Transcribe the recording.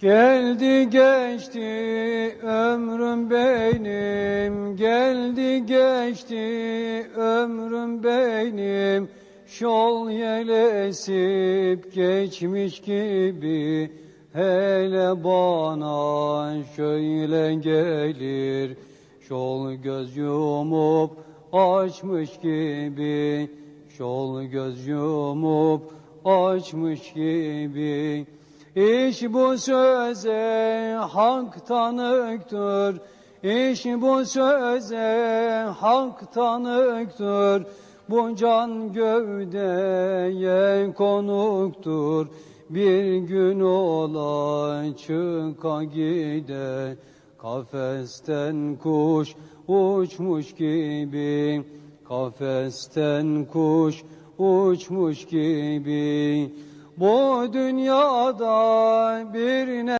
Geldi geçti ömrüm benim, geldi geçti ömrüm benim. Şol yel esip geçmiş gibi, hele bana şöyle gelir. Şol göz yumup açmış gibi, şol göz yumup açmış gibi. İş bu söze hak tanıktır. İş bu söze hak tanıktır. Bu can gövdeye konuktur. Bir gün ola çıka gide. Kafesten kuş uçmuş gibi. Kafesten kuş uçmuş gibi. Bu dünyada bir ne